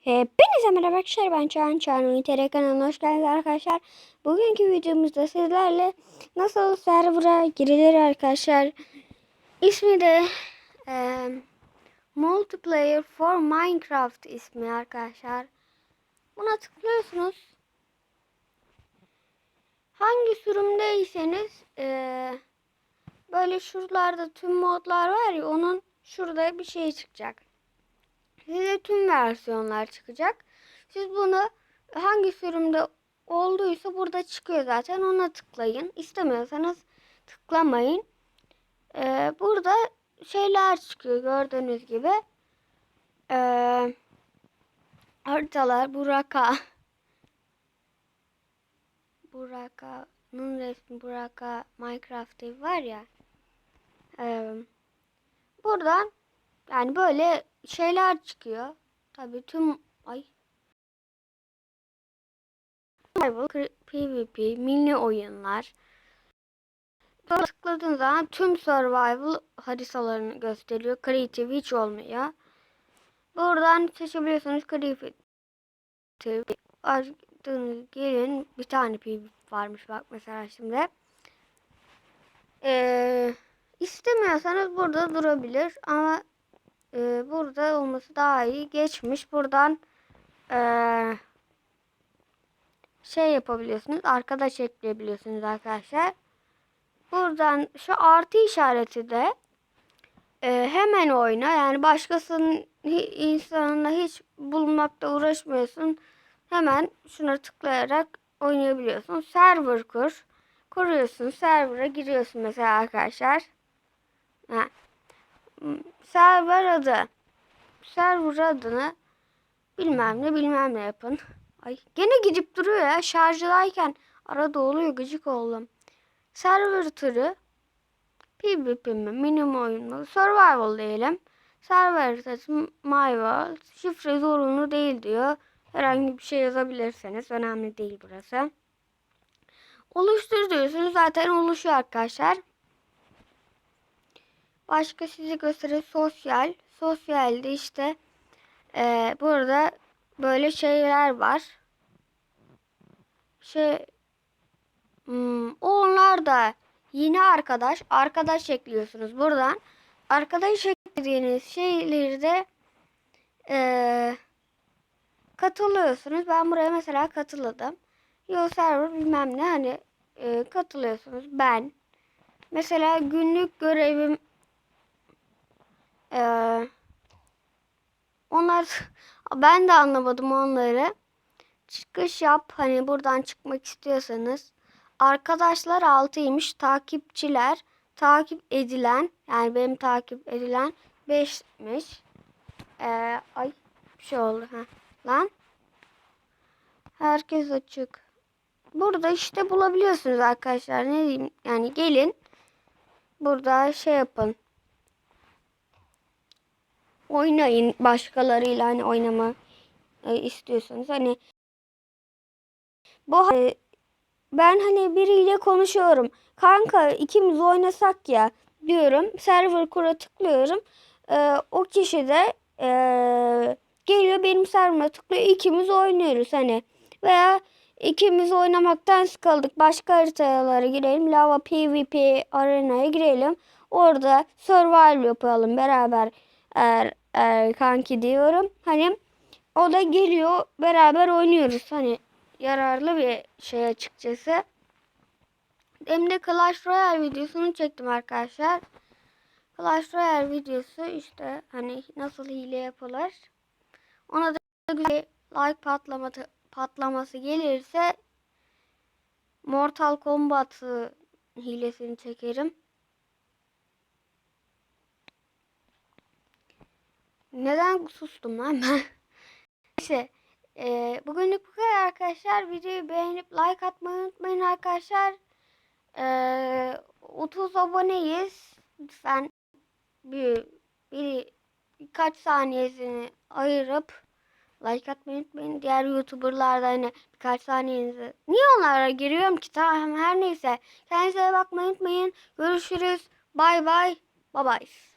Hepinize merhaba arkadaşlar ben Çağan Çağan Oyun kanalına hoş geldiniz arkadaşlar. Bugünkü videomuzda sizlerle nasıl server'a girilir arkadaşlar. İsmi de e, Multiplayer for Minecraft ismi arkadaşlar. Buna tıklıyorsunuz. Hangi sürümdeyseniz e, böyle şuralarda tüm modlar var ya onun şurada bir şey çıkacak size tüm versiyonlar çıkacak. Siz bunu hangi sürümde olduysa burada çıkıyor zaten ona tıklayın. İstemiyorsanız tıklamayın. Ee, burada şeyler çıkıyor gördüğünüz gibi. Ee, haritalar Buraka. Buraka'nın resmi Buraka Minecraft var ya. Ee, buradan yani böyle şeyler çıkıyor. Tabii tüm ay Survival, PvP, mini oyunlar. Böyle tıkladığın zaman tüm survival haritalarını gösteriyor. Creative hiç olmuyor. Buradan seçebiliyorsunuz creative. Aradığınız gelin bir tane PvP varmış bak mesela şimdi. Ee, istemiyorsanız burada durabilir ama e, burada olması daha iyi. Geçmiş buradan e, şey yapabiliyorsunuz. Arkadaş ekleyebiliyorsunuz arkadaşlar. Buradan şu artı işareti de e, hemen oyna. Yani başkasının insanına hiç bulmakta uğraşmıyorsun. Hemen şuna tıklayarak oynayabiliyorsun. Server kur. Kuruyorsun. Server'a giriyorsun mesela arkadaşlar. Ha server adı. Server adını bilmem ne bilmem ne yapın. Ay gene gidip duruyor ya şarjdayken arada oluyor gıcık oldum. Server türü PvP mi, minimum oyun mu, survival diyelim. Server haritası my world. Şifre zorunlu değil diyor. Herhangi bir şey yazabilirseniz önemli değil burası. Oluştur diyorsunuz zaten oluşuyor arkadaşlar. Başka size göstereyim sosyal. Sosyalde işte e, burada böyle şeyler var. Şey hmm, onlar da yeni arkadaş. Arkadaş ekliyorsunuz buradan. Arkadaş eklediğiniz şeyleri de e, katılıyorsunuz. Ben buraya mesela katıldım. Yo server bilmem ne hani e, katılıyorsunuz. Ben mesela günlük görevim ee, onlar ben de anlamadım onları. Çıkış yap hani buradan çıkmak istiyorsanız. Arkadaşlar altıymış takipçiler takip edilen yani benim takip edilen 5'miş. Ee, ay bir şey oldu ha. Lan. Herkes açık. Burada işte bulabiliyorsunuz arkadaşlar. Ne diyeyim? Yani gelin. Burada şey yapın oynayın başkalarıyla hani oynama e, istiyorsanız hani bu e, ben hani biriyle konuşuyorum. Kanka ikimiz oynasak ya diyorum. Server kura tıklıyorum. E, o kişi de e, geliyor benim server'a tıklıyor. ikimiz oynuyoruz hani. Veya ikimiz oynamaktan sıkıldık. Başka haritalara girelim. Lava PvP arenaya girelim. Orada survival yapalım beraber. Eğer e, kanki diyorum. Hani o da geliyor beraber oynuyoruz. Hani yararlı bir şey açıkçası. Hem de Clash Royale videosunu çektim arkadaşlar. Clash Royale videosu işte hani nasıl hile yapılır. Ona da güzel like patlaması, patlaması gelirse Mortal Kombat hilesini çekerim. Neden sustum lan ben? Neyse. E, bugünlük bu kadar arkadaşlar. Videoyu beğenip like atmayı unutmayın arkadaşlar. E, 30 aboneyiz. Lütfen bir, bir birkaç saniyesini ayırıp like atmayı unutmayın. Diğer youtuberlar da hani birkaç saniyenizi. Niye onlara giriyorum ki? Tamam her neyse. Kendinize bakmayı unutmayın. Görüşürüz. Bay bay. Bye bye.